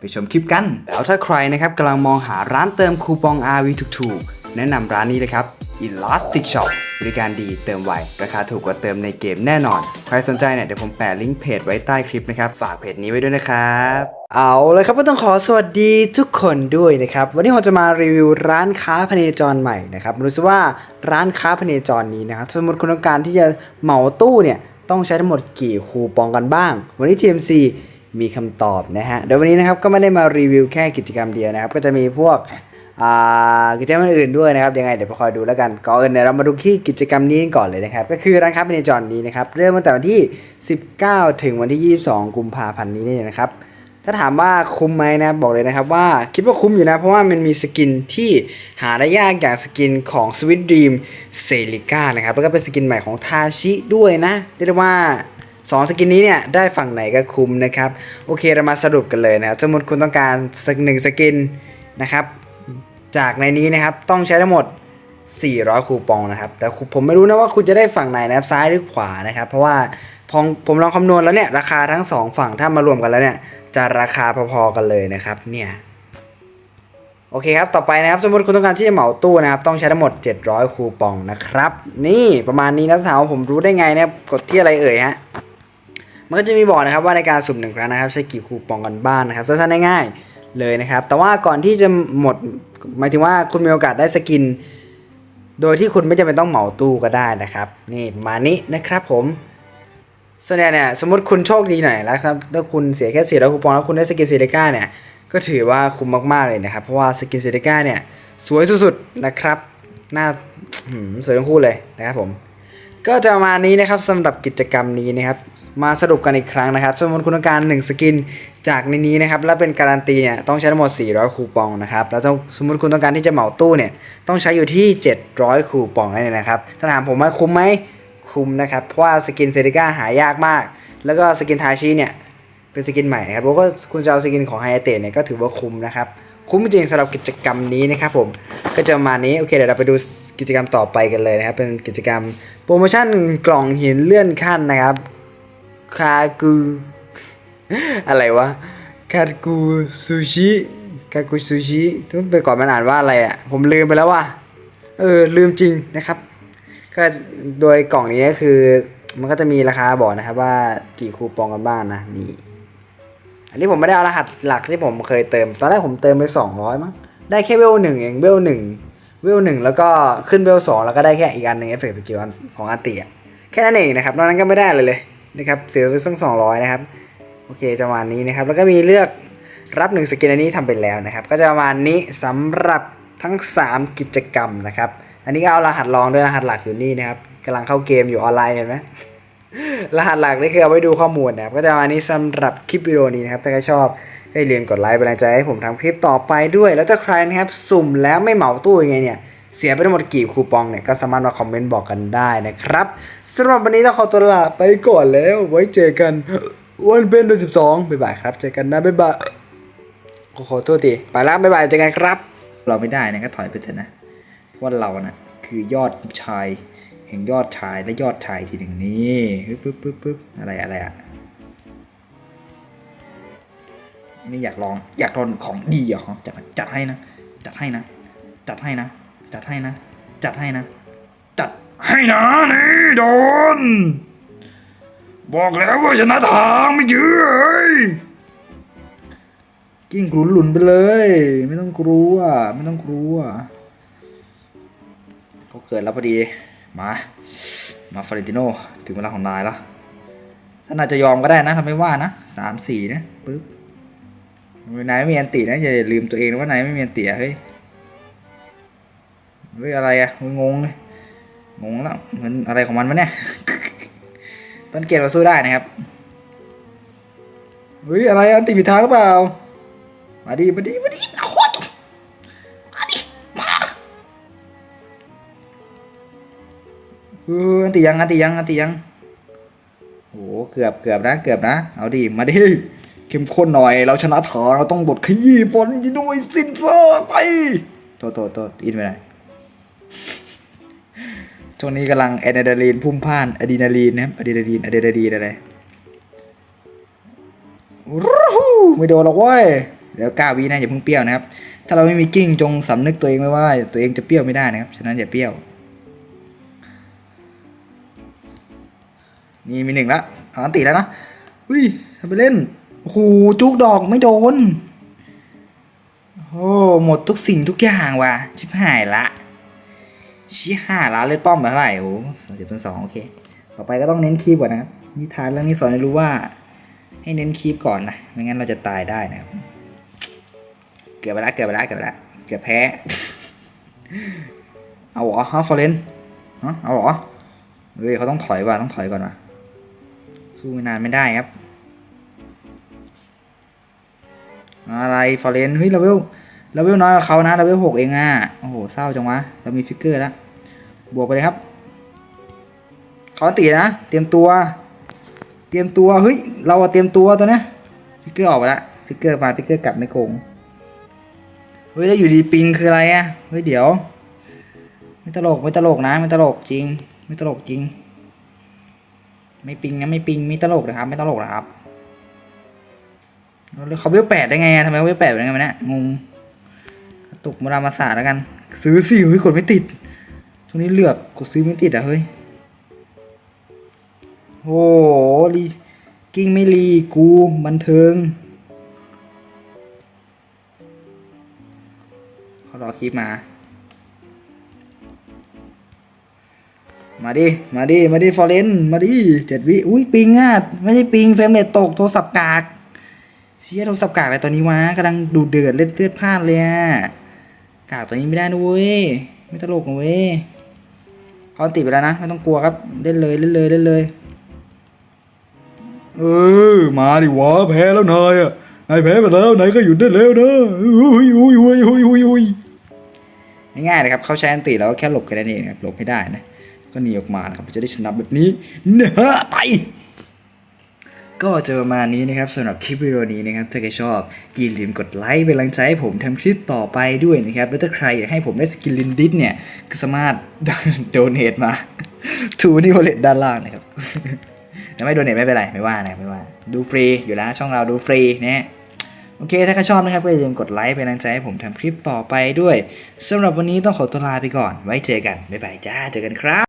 ไปชมคลิปกัน แล้วถ้าใครนะครับกำลังมองหาร้านเติมคูปอง RV ถูกๆ แนะนำร้านนี้เลยครับ Elastic Shop บริการดีเติมไว ราคาถูกกว่าเติมในเกมแน่นอน ใครสนใจเนี่ยเดี๋ยวผมแปะลิงก์เพจไว้ใต้คลิปนะครับ ฝากเพจนี้ไว้ด้วยนะครับ เอาเลยครับก็ต้องขอสวัสดีทุกคนด้วยนะครับ วันนี้ผมจะมารีวิวร้านค้าพเนจรใหม่นะครับรู้สึกว่าร้านค้าพเนจรนี้นะครับสมมติคุณต้องการที่จะเหมาตู้เนี่ยต้องใช้ทั้งหมดกี่คูปองกันบ้าง วันนี้ TMC มีคำตอบนะฮะเดี๋ยววันนี้นะครับก็ไม่ได้มารีวิวแค่กิจกรรมเดียวนะครับ ก็จะมีพวกกิจกรรมอื่นด้วยนะครับยังไงเดี๋ยวไปคอยดูแล้วกันก่อนอื่นเนี่ยเรามาดูที่กิจกรรมนี้ก่อนเลยนะครับ ก็คือร้านค้าพเนจรนี้นะครับเริ่มตั้งแต่วันที่ 19 ถึงวันที่ 22 กุมภาพันธ์นี้เนี่ยนะครับ ถ้าถามว่าคุ้มไหมนะบอกเลยนะครับว่าคิดว่าคุ้มอยู่นะ เพราะว่ามันมีสกินที่หาได้ยากอย่างสกินของ Sweet Dream c e l i c a นะครับแล้วก็เป็นสกินใหม่ของทาชิด้วยนะเรียกได้ ว่า2สกินนี้เนี่ยได้ฝั่งไหนก็คุ้มนะครับโอเคเรามาสรุปกันเลยนะครับสมมติคุณต้องการสักหนึ่งสกินนะครับจากในนี้นะครับต้องใช้ทั้งหมด 400 คูปองนะครับแต่ผมไม่รู้นะว่าคุณจะได้ฝั่งไหนนะครับซ้ายหรือขวานะครับ เพราะว่าพอผมลองคำนวณแล้วเนี่ยราคาทั้ง 2 ฝั่งถ้ามารวมกันแล้วเนี่ยจะราคาพอๆกันเลยนะครับเนี่ยโอเคครับ ต่อไปนะครับ สมมติคุณต้องการที่จะเหมาตู้นะครับ ต้องใช้ทั้งหมด 700 คูปองนะครับ นี่ประมาณนี้นะถามว่าผมรู้ได้ไงนะครับ กดที่อะไรเอ่ยฮะ มันก็จะมีบอกนะครับว่าในการสุ่มหนึ่งครั้งนะครับใช้กี่คูปองกันบ้างนะครับสั้นๆง่ายๆเลยนะครับ แต่ว่าก่อนที่จะหมดหมายถึงว่าคุณมีโอกาสได้สกิน โดยที่คุณไม่จำเป็นต้องเหมาตู้ก็ได้นะครับ นี่มานี้นะครับผมส่วนใหญ่เนี่ยสมมติคุณโชคดีหน่อยแล้วครับถ้าคุณเสียแค่สี่ร้อยคูปองแล้วคุณได้สกินเซเดก้าเนี่ยก็ถือว่าคุ้มมากๆเลยนะครับ เพราะว่าสกินเซเดก้าเนี่ยสวยสุดๆนะครับหน้าสวยทั้งคู่เลยนะครับผม ก็จะประมาณนี้นะครับสำหรับกิจกรรมนี้นะครับ มาสรุปกันอีกครั้งนะครับสมมติคุณต้องการ1สกินจากในนี้นะครับ และเป็นการันตีเนี่ยต้องใช้ทั้งหมด 400 คูปองนะครับ แล้วสมมติคุณต้องการที่จะเหมาตู้เนี่ยต้องใช้อยู่ที่ 700 คูปองนั่นเองนะครับถ้าถามผมว่าคุ้มไหมคุ้มนะครับ เพราะว่าสกินเซริก้าหายากมาก แล้วก็สกินทาชิเนี่ยเป็นสกินใหม่นะครับแล้วก็คุณจะเอาสกินของไฮเตเนี่ยก็ถือว่าคุ้มนะครับคุ้มจริงสำหรับกิจกรรมนี้นะครับผมก็จะประมาณนี้โอเคเดี๋ยวเราไปดูกิจกรรมต่อไปกันเลยนะครับเป็นกิจกรรมโปรโมชั่นกล่องหินเลื่อนขั้นนะครับ คากูอะไรวะคากูซูชิคากูซูชิทุกไปก่อนมันอ่านว่าอะไรอะ ผมลืมไปแล้วว่ะเออลืมจริงนะครับ ก็โดยกล่องนี้ก็คือ มันก็จะมีราคาบอกนะครับว่ากี่คูปองกันบ้างนะนี่อันนี้ผมไม่ได้เอารหัสหลักที่ผมเคยเติม ตอนแรกผมเติมไป 200 มั้ง ได้แค่เวลหนึ่งเองเวลหนึ่งเวลหนึ่งแล้วก็ขึ้นเวลสองแล้วก็ได้แค่อีกอันหนึ่งเอฟเฟกต์สกิลของอาร์ติอะแค่นั้นเองนะครับนอกนั้นก็ไม่ได้เลยเลย นะครับเสียไปตั้งสองร้อยนะครับโอเคจะประมาณนี้นะครับ แล้วก็มีเลือกรับหนึ่งสกินอันนี้ทำไปแล้วนะครับ ก็จะประมาณนี้สำหรับทั้ง 3 กิจกรรมนะครับ อันนี้ก็เอารหัสรองด้วยรหัสหลักอยู่นี่นะครับกำลังเข้าเกมอยู่ออนไลน์เห็นไหมรหัสหลักนี่คือเอาไว้ดูข้อมูลนะครับ ก็จะมานี้สำหรับคลิปวิดีโอนี้นะครับ ถ้าใครชอบให้เรียนกดไลค์เป็นกำลังใจให้ผมทำคลิปต่อไปด้วย แล้วถ้าใครนะครับสุ่มแล้วไม่เหมาตู้ยังไงเนี่ย เสียไปทั้งหมดกี่คูปองเนี่ยก็สามารถมาคอมเมนต์บอกกันได้นะครับสำหรับวันนี้ต้องขอตัวลาไปก่อนแล้ว ไว้เจอกันวันเป็นเดือนสิบสองบ๊ายบายครับ เจอกันนะบ๊ายบายขอขอโทษทีไปแล้วบ๊ายบายเจอกันครับ เราไม่ได้นะก็ถอยไปเถอะนะว่าเรานะคือยอดชายแห่งยอดชายและยอดชายทีหนึ่งนี่ปึ๊บปึ๊บปึ๊บปึ๊บอะไรอะไรอะนี่อยากลองอยากลองของดีเหรอจัดจัดให้นะ จัดให้นะ จัดให้นะ จัดให้นะ จัดให้นะ จัดให้นะนี่โดน บอกแล้วว่าชนะทางไม่เชื่อเอ้ยกิ้งกรุนหลุนไปเลย ไม่ต้องกลัวไม่ต้องกลัวเขาเกิดแล้วพอดี มา มาฟาเรนติโนถึงเวลาของนายแล้วถ้านอายจะยอมก็ได้นะทำไม่ว่านะสามสี่นะปึ๊บนายไม่มีอันตินะอย่าลืมตัวเองนะว่านายไม่มีอันติอะเฮ้ย เฮ้ยอะไรอะงงเลยงงแล้วมันอะไรของมันวะเนี่ยต้นเกมเราสู้ได้นะครับเฮ้ยอะไรอันติผิดทางหรือเปล่ามาดิมาดิมาดิโอ้ยมาดิมาเอออันติยังอันติยังอันติยังโอ้เกือบเกือบนะเกือบนะ เอาดิมาดิเข้มข้นหน่อย เราชนะถอนเราต้องบทขยี้ฝนยนด้วยซินเซอร์ไปโตโตโตอินไปไหน ช่วงนี้กำลังอะดรีนาลีนพุ่มพ่านอะดรีนาลีนนะครับอะดรีนาลีนอะดรีนาลีนอะไรไม่โดนหรอกเว้ยเดี๋ยวก้าวีนะอย่าเพิ่งเปรี้ยวนะครับ ถ้าเราไม่มีกิ้งจงสำนึกตัวเองไว้ว่า ตัวเองจะเปรี้ยวไม่ได้นะครับ ฉะนั้นอย่าเปรี้ยว นี่มีหนึ่งละเอาอันติแล้วนะอุ้ยทำไปเล่นโอ้โหจุกดอกไม่โดน โอ้หมดทุกสิ่งทุกอย่างว่ะ ชิบหายละ ชี้ห้าล้านเลยป้อมเท่าไหร่โอ้สองจุดเป็นสองโอเค ต่อไปก็ต้องเน้นคีย์ก่อนนะครับนิทานเรื่องนี้สอนให้รู้ว่า ให้เน้นคีบก่อนนะไม่งั้นเราจะตายได้นะครับเกือบไปแล้วเกือบไปแล้วเกือบไปแล้วเกือบแพ้ เอาหรอฮะฟอร์เรนเอาหรอเฮ้ยเขาต้องถอยว่ะต้องถอยก่อนว่ะสู้นานไม่ได้ครับ อะไรฟอร์เรนเฮ้ยเราเวล เราเวลน้อยกว่าเขานะเราเวลหกเองอะโอ้โหเศร้าจังวะเรามีฟิกเกอร์แล้วบวกไปเลยครับเขาตีนะ เตรียมตัว เตรียมตัวเฮ้ยเราเตรียมตัวตัวเนี้ยฟิกเกอร์ออกไปละฟิกเกอร์มาฟิกเกอร์กลับไม่โกงเฮ้ยแล้วอยู่ดีปิงคืออะไรอะเฮ้ยเดี๋ยว ไม่ตลกไม่ตลกนะ ไม่ตลกจริง ไม่ตลกจริง ไม่ปิงนะไม่ปิงไม่ตลกนะครับ ไม่ตลกนะครับแล้วเขาเวลแปดได้ไงทำไมเวลแปดได้ไงวะเนี่ยงง ตกมารามาสาแล้วกัน ซื้อสิเฮ้ยกดไม่ติดช่วงนี้เลือกกดซื้อไม่ติดอะเฮ้ยโอ้ลีกิ้งไม่รีกูบันเทิงเขารอคลิปมา มาดิ มาดิ มาดิฟอร์เรนมาดิเจ็ดวิ อุ้ยปิงอะ ไม่ใช่ปิงเฟรมเรทตกโทรศัพท์กาก เชี่ยโทรศัพท์กากอะไรตอนนี้วะกำลังดูเดือดเล่นเลือดพลาดเลยอะ กากตัวนี้ไม่ได้นะเว้ย ไม่ตลกนะเว้ยเขาติดไปแล้วนะ ไม่ต้องกลัวครับ เล่นเลยเล่นเลยเล่นเลย เออ มาดิวะแพ้แล้วนายอะ นายแพ้ไปแล้ว นายก็หยุดได้แล้วนะอุ้ยอุ้ยอุ้ยอุ้ยอุ้ยอุ้ยง่ายๆนะครับ เขาใช้อันติแล้วแค่หลบแค่นั้นเองหลบให้ได้นะ ก็หนีออกมานะครับจะได้ชนะแบบนี้เนะฮะไป ก็จะประมาณนี้นะครับสำหรับคลิปวิดีโอนี้นะครับถ้าใครชอบอย่าลืมกดไลค์เป็นกำลังใจให้ผมทำคลิปต่อไปด้วยนะครับแล้วถ้าใครอยากให้ผมได้สกิลลินดิสเนี่ยก็สามารถโดเนทมาทูนี่วอลเลตด้านล่างนะครับแต่ไม่โดเนทไม่เป็นไรไม่ว่านะไม่ว่า ดูฟรีอยู่แล้วช่องเราดูฟรีนะฮะโอเค ถ้าใครชอบนะครับก็อย่าลืมกดไลค์เป็นกำลังใจให้ผมทำคลิปต่อไปด้วยสำหรับวันนี้ต้องขอตัวลาไปก่อน ไว้เจอกัน บ๊ายบายจ้า เจอกันครับ